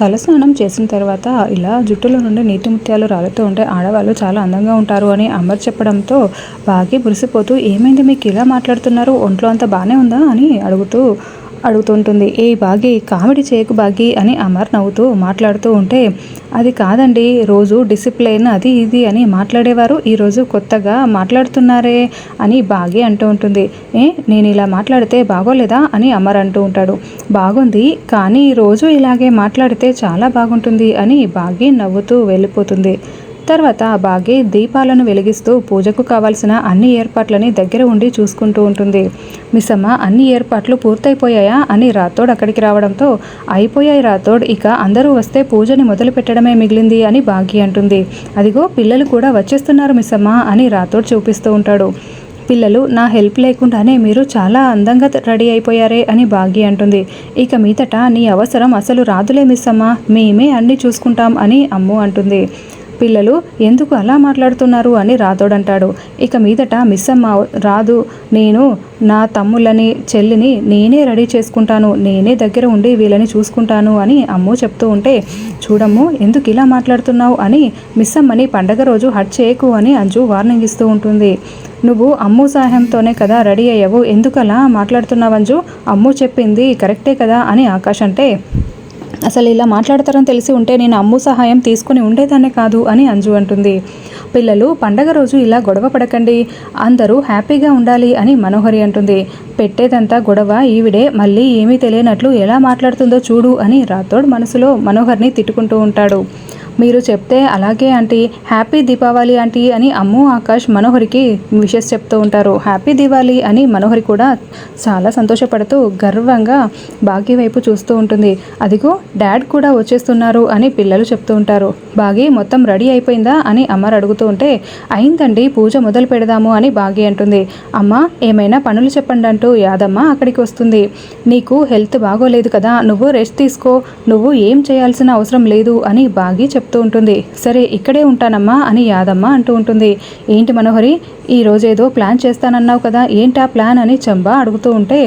తలస్నానం చేసిన తర్వాత ఇలా జుట్టులో నుండి నీటి ముత్యాలు రాలుతూ ఉంటే ఆడవాళ్ళు చాలా అందంగా ఉంటారు అని అమర్ చెప్పడంతో బాగి మురిసిపోతూ ఏమైంది మీకు ఇలా మాట్లాడుతున్నారు? ఒంట్లో అంతా బాగానే ఉందా? అని అడుగుతూ అడుగుతుంటుంది. ఏ బాగి కామెడీ చేయకు బాగి అని అమర్ నవ్వుతూ మాట్లాడుతూ ఉంటే అది కాదండి రోజు డిసిప్లైన్ అది ఇది అని మాట్లాడేవారు. ఈరోజు కొత్తగా మాట్లాడుతున్నారే అని బాగి అంటూ ఉంటుంది. ఏ నేను ఇలా మాట్లాడితే బాగోలేదా అని అమర్ అంటూ ఉంటాడు. బాగుంది కానీ రోజు ఇలాగే మాట్లాడితే చాలా బాగుంటుంది అని బాగి నవ్వుతూ వెళ్ళిపోతుంది. తర్వాత బాగి దీపాలను వెలిగిస్తూ పూజకు కావాల్సిన అన్ని ఏర్పాట్లని దగ్గర ఉండి చూసుకుంటూ ఉంటుంది. మిస్సమ్మ అన్ని ఏర్పాట్లు పూర్తయిపోయాయా అని రాథోడ్ అక్కడికి రావడంతో అయిపోయాయి రాథోడ్ ఇక అందరూ వస్తే పూజని మొదలు పెట్టడమే మిగిలింది అని బాగి అంటుంది. అదిగో పిల్లలు కూడా వచ్చేస్తున్నారు మిస్సమ్మ అని రాథోడ్ చూపిస్తూ ఉంటాడు. పిల్లలు నా హెల్ప్ లేకుండానే మీరు చాలా అందంగా రెడీ అయిపోయారే అని భాగ్య అంటుంది. ఇక మీదట నీ అవసరం అసలు రాదులే మిస్సమ్మ మేమే అన్నీ చూసుకుంటాం అని అమ్ము అంటుంది. పిల్లలు ఎందుకు అలా మాట్లాడుతున్నారు అని రాథోడంటాడు. ఇక మీదట మిస్ అమ్మ రాదు నేను నా తమ్ముళ్ళని చెల్లిని నేనే రెడీ చేసుకుంటాను నేనే దగ్గర ఉండి వీళ్ళని చూసుకుంటాను అని అమ్ము చెప్తూ ఉంటే చూడమ్ము ఎందుకు ఇలా మాట్లాడుతున్నావు అని మిస్ అమ్మని పండగ రోజు హట్ చేయకు అని అంజు వార్నింగ్ ఇస్తూ ఉంటుంది. నువ్వు అమ్ము సహాయంతోనే కదా రెడీ అయ్యావు ఎందుకు అలా మాట్లాడుతున్నావు అంజు? అమ్ము చెప్పింది కరెక్టే కదా అని ఆకాష్ అంటే అసలు ఇలా మాట్లాడతారని తెలిసి ఉంటే నేను అమ్ము సహాయం తీసుకుని ఉండేదాన్నే కాదు అని అంజు అంటుంది. పిల్లలు పండగ రోజు ఇలా గొడవ పడకండి. అందరూ హ్యాపీగా ఉండాలి అని మనోహరి అంటుంది. పెట్టేదంతా గొడవ ఈవిడే మళ్ళీ ఏమీ తెలియనట్లు ఎలా మాట్లాడుతుందో చూడు అని రాథోడ్ మనసులో మనోహర్ని తిట్టుకుంటూ ఉంటాడు. మీరు చెప్తే అలాగే ఆంటీ. హ్యాపీ దీపావళి ఆంటీ అని అమ్ము ఆకాష్ మనోహరికి విషెస్ చెప్తూ ఉంటారు. హ్యాపీ దీవాలి అని మనోహరి కూడా చాలా సంతోషపడుతూ గర్వంగా బాగీ వైపు చూస్తూ ఉంటుంది. అదిగో డాడ్ కూడా వచ్చేస్తున్నారు అని పిల్లలు చెప్తూ ఉంటారు. బాగీ మొత్తం రెడీ అయిపోయిందా అని అమ్మారు అడుగుతూ ఉంటే అయిందండి పూజ మొదలు పెడదాము అని బాగీ అంటుంది. అమ్మ ఏమైనా పనులు చెప్పండి అంటూ యాదమ్మ అక్కడికి వస్తుంది. నీకు హెల్త్ బాగోలేదు కదా నువ్వు రెస్ట్ తీసుకో నువ్వు ఏం చేయాల్సిన అవసరం లేదు అని బాగీ చెప్ చెప్తూ ఉంటుంది. సరే ఇక్కడే ఉంటానమ్మా అని యాదమ్మ అంటూ ఉంటుంది. ఏంటి మనోహరి ఈ రోజేదో ప్లాన్ చేస్తానన్నావు కదా ఏంటా ప్లాన్ అని చంబా అడుగుతూ ఉంటే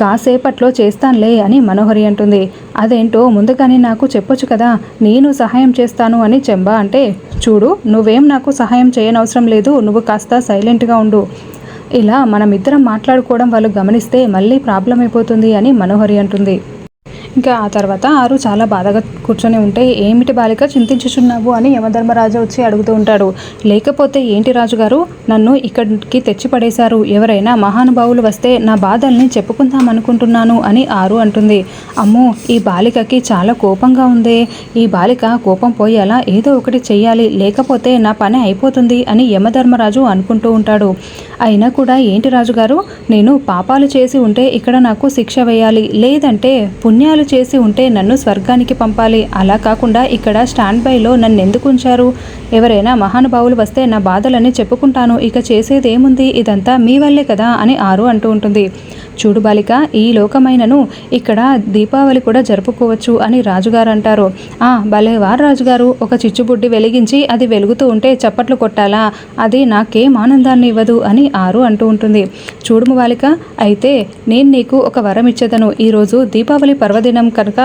కాసేపట్లో చేస్తానులే అని మనోహరి అంటుంది. అదేంటో ముందుగానే నాకు చెప్పొచ్చు కదా నేను సహాయం చేస్తాను అని చెంబా అంటే చూడు నువ్వేం నాకు సహాయం చేయనవసరం లేదు నువ్వు కాస్త సైలెంట్గా ఉండు. ఇలా మనమిద్దరం మాట్లాడుకోవడం వాళ్ళు గమనిస్తే మళ్ళీ ప్రాబ్లం అయిపోతుంది అని మనోహరి అంటుంది. ఇంకా ఆ తర్వాత ఆరు చాలా బాధగా కూర్చొని ఉంటే ఏమిటి బాలిక చింతించుచున్నావు? అని యమధర్మరాజు వచ్చి అడుగుతూ ఉంటాడు. లేకపోతే ఏంటి రాజుగారు? నన్ను ఇక్కడికి తెచ్చి పడేశారు ఎవరైనా మహానుభావులు వస్తే నా బాధల్ని చెప్పుకుందాం అనుకుంటున్నాను అని ఆరు అంటుంది. అమ్మో ఈ బాలికకి చాలా కోపంగా ఉందే. ఈ బాలిక కోపం పోయేలా ఏదో ఒకటి చెయ్యాలి. లేకపోతే నా పని అయిపోతుంది అని యమధర్మరాజు అనుకుంటూ ఉంటాడు. అయినా కూడా ఏంటి రాజుగారు? నేను పాపాలు చేసి ఉంటే ఇక్కడ నాకు శిక్ష వేయాలి. లేదంటే పుణ్యాలు చేసి ఉంటే నన్ను స్వర్గానికి పంపాలి. అలా కాకుండా ఇక్కడ స్టాండ్ బైలో నన్ను ఎందుకు ఉంచారు? ఎవరైనా మహానుభావులు వస్తే నా బాధలన్నీ చెప్పుకుంటాను. ఇక చేసేది ఏముంది ఇదంతా మీ వల్లే కదా అని ఆరు అంటూ ఉంటుంది. చూడు బాలిక ఈ లోకమైనను ఇక్కడ దీపావళి కూడా జరుపుకోవచ్చు అని రాజుగారు అంటారు. ఆ భలేవారు రాజుగారు. ఒక చిచ్చుబుడ్డి వెలిగించి అది వెలుగుతూ ఉంటే చప్పట్లు కొట్టాలా? అది నాకేం ఆనందాన్ని ఇవ్వదు అని ఆరు అంటూ ఉంటుంది. చూడుము బాలిక అయితే నేను నీకు ఒక వరం ఇచ్చేదను ఈరోజు దీపావళి పర్వదినం కనుక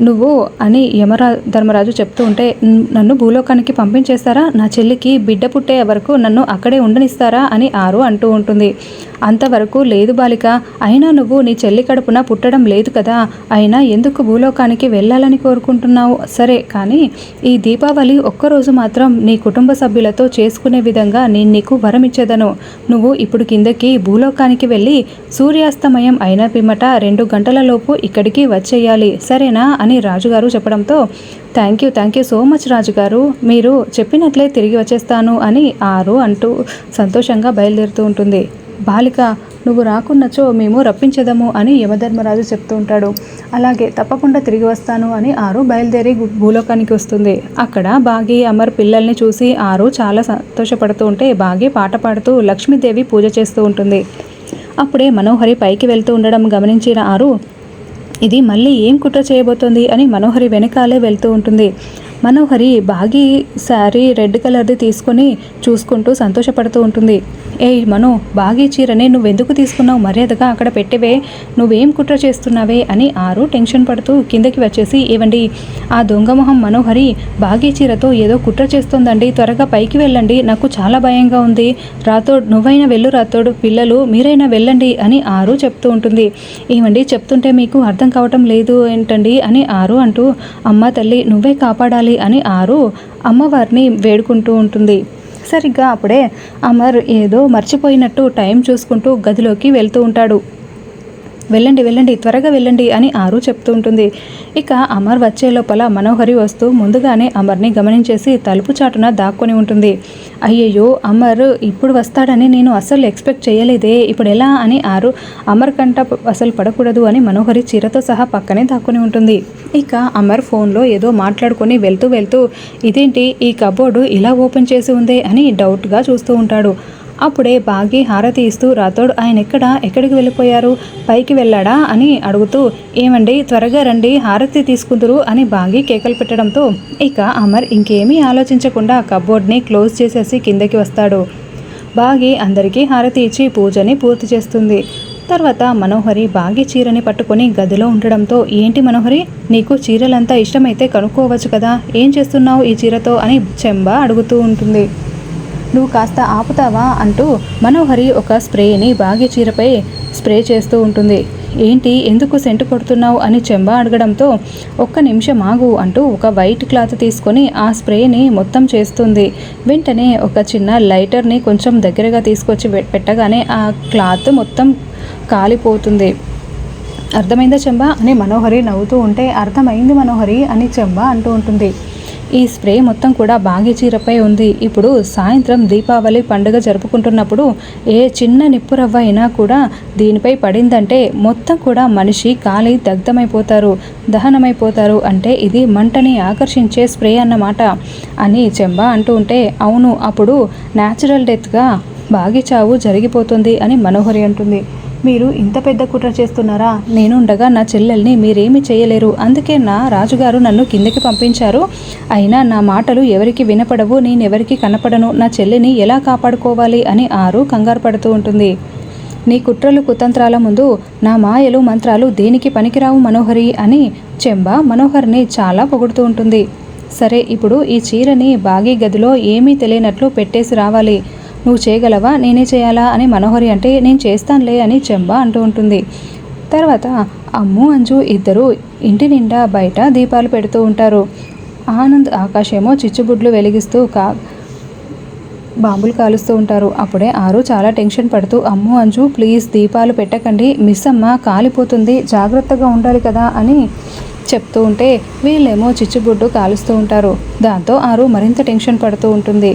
నువ్వు అని యమరా ధర్మరాజు చెప్తూ ఉంటే నన్ను భూలోకానికి పంపించేస్తారా? నా చెల్లికి బిడ్డ పుట్టే వరకు నన్ను అక్కడే ఉండనిస్తారా? అని ఆరు అంటూ ఉంటుంది. అంతవరకు లేదు బాలిక. అయినా నువ్వు నీ చెల్లి కడుపున పుట్టడం లేదు కదా. అయినా ఎందుకు భూలోకానికి వెళ్ళాలని కోరుకుంటున్నావు? సరే కానీ ఈ దీపావళి ఒక్కరోజు మాత్రం నీ కుటుంబ సభ్యులతో చేసుకునే విధంగా నేను నీకు వరం ఇచ్చేదను. నువ్వు ఇప్పుడు కిందకి భూలోకానికి వెళ్ళి సూర్యాస్తమయం అయిన పిమ్మట రెండు గంటలలోపు ఇక్కడికి వచ్చేయాలి. సరేనా? అని రాజుగారు చెప్పడంతో thank you thank you so much రాజుగారు. మీరు చెప్పినట్లే తిరిగి వచ్చేస్తాను అని ఆరు అంటూ సంతోషంగా బయలుదేరుతూ ఉంటుంది. బాలిక నువ్వు రాకున్నచో మేము రప్పించదము అని యమధర్మరాజు చెప్తూ ఉంటాడు. అలాగే తప్పకుండా తిరిగి వస్తాను అని ఆరు బయలుదేరి భూలోకానికి వస్తుంది. అక్కడ బాగి అమర్ పిల్లల్ని చూసి ఆరు చాలా సంతోషపడుతూ ఉంటే బాగి పాట పాడుతూ లక్ష్మీదేవి పూజ చేస్తూ ఉంటుంది. అప్పుడే మనోహరి పైకి వెళ్తూ ఉండడం గమనించిన ఆరు ఇది మళ్ళీ ఏం కుట్ర చేయబోతోంది అని మనోహరి వెనకాలే వెళ్తూ ఉంటుంది. మనోహరి బాగి శారీ రెడ్ కలర్ది తీసుకొని చూసుకుంటూ సంతోషపడుతూ ఉంటుంది. ఏయ్ మను బాగీ చీరని నువ్వెందుకు తీసుకున్నావు? మర్యాదగా అక్కడ పెట్టివే. నువ్వేం కుట్ర చేస్తున్నావే? అని ఆరు టెన్షన్ పడుతూ కిందకి వచ్చేసి ఏవండి? ఆ దొంగమొహం మనోహరి బాగీ చీరతో ఏదో కుట్ర చేస్తోందండి. త్వరగా పైకి వెళ్ళండి. నాకు చాలా భయంగా ఉంది. రాతోడు నువ్వైనా వెళ్ళు రాతోడు పిల్లలు మీరైనా వెళ్ళండి అని ఆరు చెప్తూ ఉంటుంది. ఏమండి చెప్తుంటే మీకు అర్థం కావటం లేదు ఏంటండి? అని ఆరు అంటూ అమ్మ తల్లి నువ్వే కాపాడాలి. అని ఆరు అమ్మవారిని వేడుకుంటూ ఉంటుంది. సరిగ్గా అప్పుడే అమర్ ఏదో మర్చిపోయినట్టు టైం చూసుకుంటూ గదిలోకి వెళ్తూ ఉంటాడు. వెళ్ళండి వెళ్ళండి త్వరగా వెళ్ళండి అని ఆరు చెప్తూ ఉంటుంది. ఇక అమర్ వచ్చే లోపల మనోహరి వస్తూ ముందుగానే అమర్ని గమనించేసి తలుపు చాటున దాక్కొని ఉంటుంది. అయ్యయ్యో అమర్ ఇప్పుడు వస్తాడని నేను అసలు ఎక్స్పెక్ట్ చేయలేదే. ఇప్పుడు ఎలా అని ఆరు అమర్ కంట అసలు పడకూడదు అని మనోహరి చీరతో సహా పక్కనే దాక్కొని ఉంటుంది. ఇక అమర్ ఫోన్లో ఏదో మాట్లాడుకొని వెళ్తూ వెళ్తూ ఇదేంటి ఈ కబోర్డు ఇలా ఓపెన్ చేసి ఉందే? అని డౌట్గా చూస్తూ ఉంటాడు. అప్పుడే బాగి హారతి ఇస్తూ రాతోడు ఆయన ఎక్కడ? ఎక్కడికి వెళ్ళిపోయారు? పైకి వెళ్ళాడా? అని అడుగుతూ ఏమండి త్వరగా రండి హారతి తీసుకుందరు అని బాగి కేకలు పెట్టడంతో ఇక అమర్ ఇంకేమీ ఆలోచించకుండా కబోర్డ్ని క్లోజ్ చేసేసి కిందకి వస్తాడు. బాగి అందరికీ హారతి ఇచ్చి పూజని పూర్తి చేస్తుంది. తర్వాత మనోహరి బాగి చీరని పట్టుకొని గదిలో ఉండడంతో ఏంటి మనోహరి? నీకు చీరలంతా ఇష్టమైతే కనుక్కోవచ్చు కదా? ఏం చేస్తున్నావు ఈ చీరతో? అని చెంబ అడుగుతూ ఉంటుంది. నువ్వు కాస్త ఆపుతావా అంటూ మనోహరి ఒక స్ప్రేని బాగి చీరపై స్ప్రే చేస్తూ ఉంటుంది. ఏంటి ఎందుకు సెంటు కొడుతున్నావు అని చెంబ అడగడంతో ఒక్క నిమిషం ఆగు అంటూ ఒక వైట్ క్లాత్ తీసుకొని ఆ స్ప్రేని మొత్తం చేస్తుంది. వెంటనే ఒక చిన్న లైటర్ని కొంచెం దగ్గరగా తీసుకొచ్చి పె- పెట్టగానే ఆ క్లాత్ మొత్తం కాలిపోతుంది. అర్థమైందా చెంబ? అని మనోహరి నవ్వుతూ ఉంటే అర్థమైంది మనోహరి అని చెంబ అంటూ ఉంటుంది. ఈ స్ప్రే మొత్తం కూడా బాగి చీరపై ఉంది. ఇప్పుడు సాయంత్రం దీపావళి పండుగ జరుపుకుంటున్నప్పుడు ఏ చిన్న నిప్పు రవ్వ అయినా కూడా దీనిపై పడిందంటే మొత్తం కూడా మనిషి కాలి దగ్ధమైపోతారు దహనమైపోతారు. అంటే ఇది మంటని ఆకర్షించే స్ప్రే అన్నమాట అని చెంబ అంటూ ఉంటే అవును అప్పుడు న్యాచురల్ డెత్గా బాగి చావు జరిగిపోతుంది అని మనోహరి అంటుంది. మీరు ఇంత పెద్ద కుట్ర చేస్తున్నారా? నేనుండగా నా చెల్లెల్ని మీరేమీ చేయలేరు. అందుకే నా రాజుగారు నన్ను కిందకి పంపించారు. అయినా నా మాటలు ఎవరికి వినపడవు నేనెవరికి కనపడను. నా చెల్లిని ఎలా కాపాడుకోవాలి అని ఆరు కంగారు పడుతూ ఉంటుంది. నీ కుట్రలు కుతంత్రాల ముందు నా మాయలు మంత్రాలు దేనికి పనికిరావు మనోహరి అని చెంబ మనోహర్ని చాలా పొగుడుతూ ఉంటుంది. సరే ఇప్పుడు ఈ చీరని బాగీ గదిలో ఏమీ తెలియనట్లు పెట్టేసి రావాలి. నువ్వు చేయగలవా? నేనే చేయాలా? అని మనోహరి అంటే నేను చేస్తానులే అని చెంబ అంటూ ఉంటుంది. తర్వాత అమ్ము అంజు ఇద్దరు ఇంటి నిండా బయట దీపాలు పెడుతూ ఉంటారు. ఆనంద్ ఆకాశేమో చిచ్చుబుడ్లు వెలిగిస్తూ కా బాంబులు కాలుస్తూ ఉంటారు. అప్పుడే ఆరు చాలా టెన్షన్ పడుతూ అమ్ము అంజు ప్లీజ్ దీపాలు పెట్టకండి. మిస్ అమ్మ కాలిపోతుంది జాగ్రత్తగా ఉండాలి కదా అని చెప్తూ ఉంటే వీళ్ళేమో చిచ్చుబుడ్డు కాలుస్తూ ఉంటారు. దాంతో ఆరు మరింత టెన్షన్ పడుతూ ఉంటుంది.